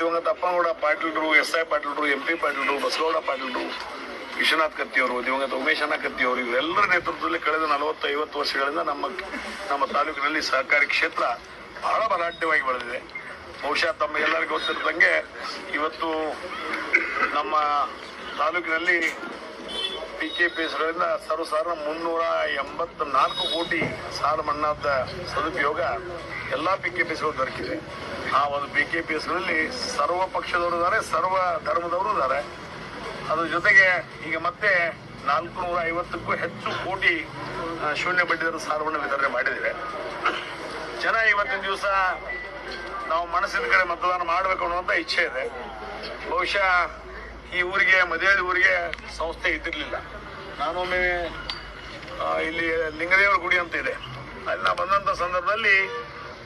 ಪಾಟೀಲ್ರು S I ಪಾಟೀಲ್ರು M P ಪಾಟೀಲ್ರು ಬಸವಗೌಡ ಪಾಟೀಲ್ರು ವಿಶ್ವನಾಥ್ ಕತ್ತಿಯವರು ದಿವಂಗತ ಉಮೇಶ್ ಅಣ್ಣ ಕತ್ತಿಯವರು ಇವರೆಲ್ಲರ ನೇತೃತ್ವದಲ್ಲಿ ಕಳೆದ ನಲವತ್ತು ಐವತ್ತು ವರ್ಷಗಳಿಂದ ನಮ್ಮ ನಮ್ಮ ತಾಲೂಕಿನಲ್ಲಿ ಸಹಕಾರಿ ಕ್ಷೇತ್ರ ಬಹಳ ಬಲಾಢ್ಯವಾಗಿ ಬೆಳೆದಿದೆ. ಬಹುಶಃ ತಮ್ಮ ಎಲ್ಲರಿಗೂ ಗೊತ್ತಿರ್ತಂಗೆ ಇವತ್ತು ನಮ್ಮ ತಾಲೂಕಿನಲ್ಲಿ ಪಿ ಕೆ ಪಿ ಎಸ್ಗಳಿಂದ ಸರ್ವ ಸಾವಿರ ಮುನ್ನೂರ ಎಂಬತ್ತ ನಾಲ್ಕು ಕೋಟಿ ಸಾಲ ಮನ್ನಾದ ಸದುಪಯೋಗ ಎಲ್ಲ ಪಿ ಕೆ ಪಿ ಎಸ್ಗಳು ದೊರಕಿದೆ. ಆ ಒಂದು ಬಿ ಕೆ ಪಿ ಎಸ್ಗಳಲ್ಲಿ ಸರ್ವ ಪಕ್ಷದವರು ಇದ್ದಾರೆ, ಸರ್ವ ಧರ್ಮದವರು ಇದ್ದಾರೆ. ಅದ್ರ ಜೊತೆಗೆ ಈಗ ಮತ್ತೆ ನಾಲ್ಕು ನೂರ ಐವತ್ತಕ್ಕೂ ಹೆಚ್ಚು ಕೋಟಿ ಶೂನ್ಯ ಬಡ್ಡಿದರ ಸಾಲವನ್ನು ವಿತರಣೆ ಮಾಡಿದ್ದೀವಿ ಜನ ಇವತ್ತಿನ ದಿವಸ ನಾವು ಮನಸ್ಸಿನ ಕಡೆ ಮತದಾನ ಮಾಡಬೇಕು ಅನ್ನುವಂಥ ಇಚ್ಛೆ ಇದೆ. ಬಹುಶಃ ಈ ಊರಿಗೆ ಮದುವೆ ಊರಿಗೆ ಸಂಸ್ಥೆ ಇದ್ದಿರಲಿಲ್ಲ. ನಾನೊಮ್ಮೆ ಇಲ್ಲಿ ಲಿಂಗದೇವರ ಗುಡಿ ಅಂತ ಇದೆ. ಅಲ್ಲಿ ನಾ ಬಂದಂಥ ಸಂದರ್ಭದಲ್ಲಿ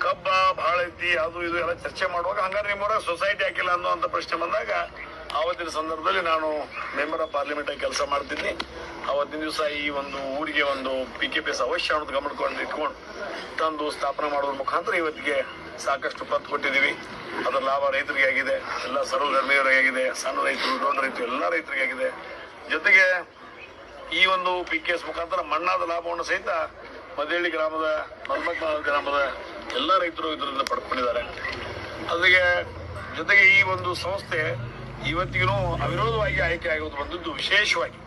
ಕಬ್ಬ ಬಹಳ ಐತಿ, ಅದು ಇದು ಎಲ್ಲ ಚರ್ಚೆ ಮಾಡುವಾಗ ಹಂಗಾರೆ ನಿಮ್ಮವರ ಸೊಸೈಟಿ ಹಾಕಿಲ್ಲ ಅನ್ನುವಂಥ ಪ್ರಶ್ನೆ ಬಂದಾಗ ಆವತ್ತಿನ ಸಂದರ್ಭದಲ್ಲಿ ನಾನು ಮೆಂಬರ್ ಆಫ್ ಪಾರ್ಲಿಮೆಂಟ್ ಆಗಿ ಕೆಲಸ ಮಾಡ್ತೀನಿ ಅವತ್ತಿನ ದಿವಸ ಈ ಒಂದು ಊರಿಗೆ ಒಂದು ಪಿ ಕೆ ಪಿ ಎಸ್ ಅವಶ್ಯ ಅನ್ನೋದು ಗಮನಕೊಂಡು ಇಟ್ಕೊಂಡು ತಂದು ಸ್ಥಾಪನೆ ಮಾಡೋದ್ರ ಮುಖಾಂತರ ಇವತ್ತಿಗೆ ಸಾಕಷ್ಟು ಪತ್ತು ಕೊಟ್ಟಿದ್ದೀವಿ. ಅದರ ಲಾಭ ರೈತರಿಗೆ ಆಗಿದೆ, ಎಲ್ಲ ಆಗಿದೆ, ಸಣ್ಣ ರೈತರು, ದೊಡ್ಡ ರೈತರು, ಎಲ್ಲ ರೈತರಿಗೆ ಆಗಿದೆ. ಜೊತೆಗೆ ಈ ಒಂದು ಪಿ ಕೆ ಎಸ್ ಮುಖಾಂತರ ಮಣ್ಣಾದ ಲಾಭವನ್ನು ಸಹಿತ ಮದೇಳ್ಳಿ ಗ್ರಾಮದ ಮಲ್ಮಕ್ನಾಳ ಗ್ರಾಮದ ಎಲ್ಲ ರೈತರು ಇದರಿಂದ ಪಡ್ಕೊಂಡಿದ್ದಾರೆ. ಅದಕ್ಕೆ ಜೊತೆಗೆ ಈ ಒಂದು ಸಂಸ್ಥೆ ಇವತ್ತಿಗೂ ಅವಿರೋಧವಾಗಿ ಆಯ್ಕೆ ಆಗೋದು ಬಂದದ್ದು ವಿಶೇಷವಾಗಿ.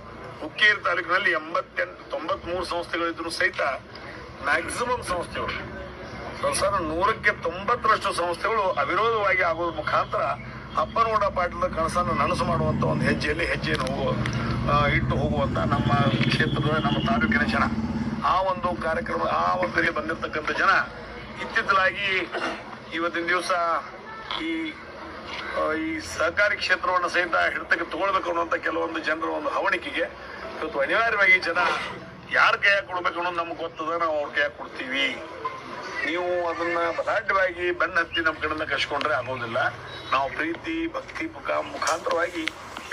ಹುಕ್ಕೇರಿ ತಾಲೂಕಿನಲ್ಲಿ ಎಂಬತ್ತೆಂಟು, ತೊಂಬತ್ಮೂರು ಸಂಸ್ಥೆಗಳಿದ್ರು ಸಹಿತ ಮ್ಯಾಕ್ಸಿಮಮ್ ಸಂಸ್ಥೆಗಳು. ಸರ್ ನೂರಕ್ಕೆ ತೊಂಬತ್ತರಷ್ಟು ಸಂಸ್ಥೆಗಳು ಅವಿರೋಧವಾಗಿ ಆಗೋದ್ರ ಮುಖಾಂತರ ಅಪ್ಪನಗೌಡ ಪಾಟೀಲ ಕನಸನ್ನು ನನಸು ಮಾಡುವಂತ ಒಂದು ಹೆಜ್ಜೆಯಲ್ಲಿ ಹೆಜ್ಜೆಯನ್ನು ಇಟ್ಟು ಹೋಗುವಂತ ನಮ್ಮ ಕ್ಷೇತ್ರದ, ನಮ್ಮ ತಾಲೂಕಿನ ಜನ. ಆ ಒಂದು ಕಾರ್ಯಕ್ರಮ, ಆ ಒಂದರಿಗೆ ಬಂದಿರತಕ್ಕಂಥ ಜನ ಇತ್ತಿತ್ತಲಾಗಿ ಇವತ್ತಿನ ದಿವಸ ಈ ಈ ಸಹಕಾರಿ ಕ್ಷೇತ್ರವನ್ನು ಸಹಿತ ಹಿಡಿತಕ್ಕೆ ತಗೊಳ್ಬೇಕು ಅನ್ನುವಂಥ ಕೆಲವೊಂದು ಜನರ ಒಂದು ಹವಣಿಕೆಗೆ ಇವತ್ತು ಅನಿವಾರ್ಯವಾಗಿ ಜನ ಯಾರ ಕೈಯಾಗ ಕೊಡ್ಬೇಕು ಅನ್ನೋದು ನಮ್ಗೆ ಗೊತ್ತದ, ನಾವು ಅವ್ರ ಕೈಯಾಗ ಕೊಡ್ತೀವಿ. ನೀವು ಅದನ್ನ ಬಲಾಢ್ಯವಾಗಿ ಬೆನ್ನ ಹತ್ತಿ ನಮ್ಮ ಕಡೆಯಿಂದ ಕಸ್ಕೊಂಡ್ರೆ ಆಗೋದಿಲ್ಲ. ನಾವು ಪ್ರೀತಿ, ಭಕ್ತಿ ಮುಖ, ಮುಖಾಂತರವಾಗಿ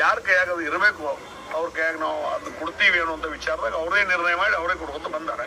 ಯಾರ ಕೈಯಾಗ ಅದು ಇರಬೇಕು, ಅವ್ರ ಕೈಯಾಗ ನಾವು ಅದನ್ನ ಕೊಡ್ತೀವಿ ಅನ್ನುವಂಥ ವಿಚಾರದಾಗ ಅವರೇ ನಿರ್ಣಯ ಮಾಡಿ ಅವರೇ ಕೊಡ್ಕೊಂತ ಬಂದಾರೆ.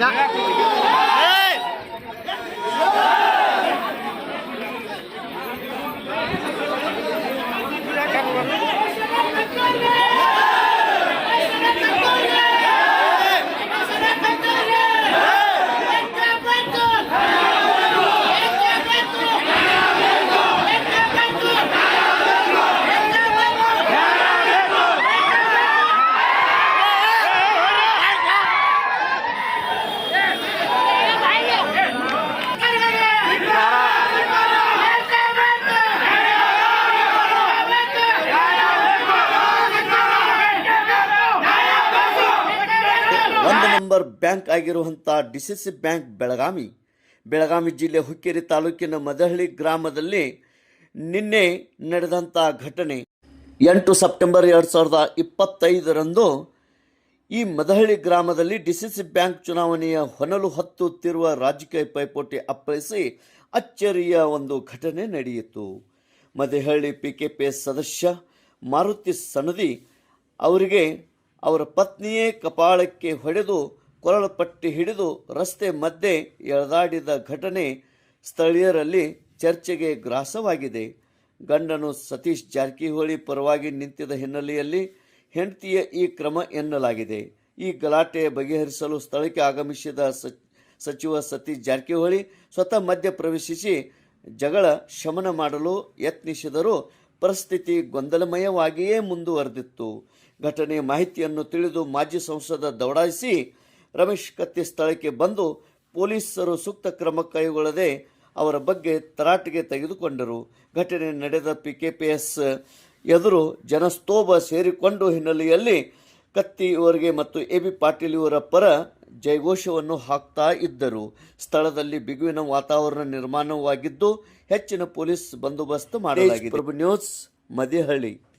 না ಒಂದು ನಂಬರ್ ಬ್ಯಾಂಕ್ ಆಗಿರುವಂಥ D C C bank Belagavi Belagavi ಜಿಲ್ಲೆ ಹುಕ್ಕೇರಿ ತಾಲೂಕಿನ ಮದಹಳ್ಳಿ ಗ್ರಾಮದಲ್ಲಿ ನಿನ್ನೆ ನಡೆದಂಥ ಘಟನೆ. ಎಂಟು ಸೆಪ್ಟೆಂಬರ್ ಎರಡು ಸಾವಿರದ ಇಪ್ಪತ್ತೈದರಂದು ಈ ಮದಹಳ್ಳಿ ಗ್ರಾಮದಲ್ಲಿ ಡಿ ಸಿ ಸಿ ಬ್ಯಾಂಕ್ ಚುನಾವಣೆಯ ಹೊನಲು ಹತ್ತುತ್ತಿರುವ ರಾಜಕೀಯ ಪೈಪೋಟಿ ಅಪ್ಪಳಿಸಿ ಅಚ್ಚರಿಯ ಒಂದು ಘಟನೆ ನಡೆಯಿತು. ಮದಹಳ್ಳಿ ಪಿ ಕೆ ಪಿ ಸದಸ್ಯ ಮಾರುತಿ ಸನದಿ ಅವರಿಗೆ ಅವರ ಪತ್ನಿಯೇ ಕಪಾಳಕ್ಕೆ ಹೊಡೆದು, ಕೊರಳಪಟ್ಟಿ ಹಿಡಿದು ರಸ್ತೆ ಮಧ್ಯೆ ಎಳೆದಾಡಿದ ಘಟನೆ ಸ್ಥಳೀಯರಲ್ಲಿ ಚರ್ಚೆಗೆ ಗ್ರಾಸವಾಗಿದೆ. ಗಂಡನು ಸತೀಶ್ ಜಾರಕಿಹೊಳಿ ಪರವಾಗಿ ನಿಂತಿದ್ದ ಹಿನ್ನೆಲೆಯಲ್ಲಿ ಹೆಂಡತಿಯ ಈ ಕ್ರಮ ಎನ್ನಲಾಗಿದೆ. ಈ ಗಲಾಟೆ ಬಗೆಹರಿಸಲು ಸ್ಥಳಕ್ಕೆ ಆಗಮಿಸಿದ ಸಚಿವ ಸತೀಶ್ ಜಾರಕಿಹೊಳಿ ಸ್ವತಃ ಮಧ್ಯ ಪ್ರವೇಶಿಸಿ ಜಗಳ ಶಮನ ಮಾಡಲು ಯತ್ನಿಸಿದರೂ. ಪರಿಸ್ಥಿತಿ ಗೊಂದಲಮಯವಾಗಿಯೇ ಮುಂದುವರೆದಿತ್ತು. ಘಟನೆಯ ಮಾಹಿತಿಯನ್ನು ತಿಳಿದು ಮಾಜಿ ಸಂಸದ ದೌಡಾಯಿಸಿ ರಮೇಶ್ ಕತ್ತಿ ಸ್ಥಳಕ್ಕೆ ಬಂದು ಪೊಲೀಸರು ಸೂಕ್ತ ಕ್ರಮ ಕೈಗೊಳ್ಳದೆ ಅವರ ಬಗ್ಗೆ ತರಾಟೆಗೆ ತೆಗೆದುಕೊಂಡರು. ಘಟನೆ ನಡೆದ ಪಿ ಕೆ ಎದುರು ಜನಸ್ತೋಭ ಸೇರಿಕೊಂಡು ಹಿನ್ನೆಲೆಯಲ್ಲಿ ಕತ್ತಿ ಇವರಿಗೆ ಮತ್ತು ಎ ಬಿ ಪಾಟೀಲ್ ಇವರ ಪರ ಜಯಘೋಷವನ್ನು ಹಾಕ್ತಾ ಇದ್ದರು. ಸ್ಥಳದಲ್ಲಿ ಬಿಗುವಿನ ವಾತಾವರಣ ನಿರ್ಮಾಣವಾಗಿದ್ದು ಹೆಚ್ಚಿನ ಪೊಲೀಸ್ ಬಂದೋಬಸ್ತ್ ಮಾಡಲಾಗಿದೆ. ನ್ಯೂಸ್ ಮದಿಹಳ್ಳಿ.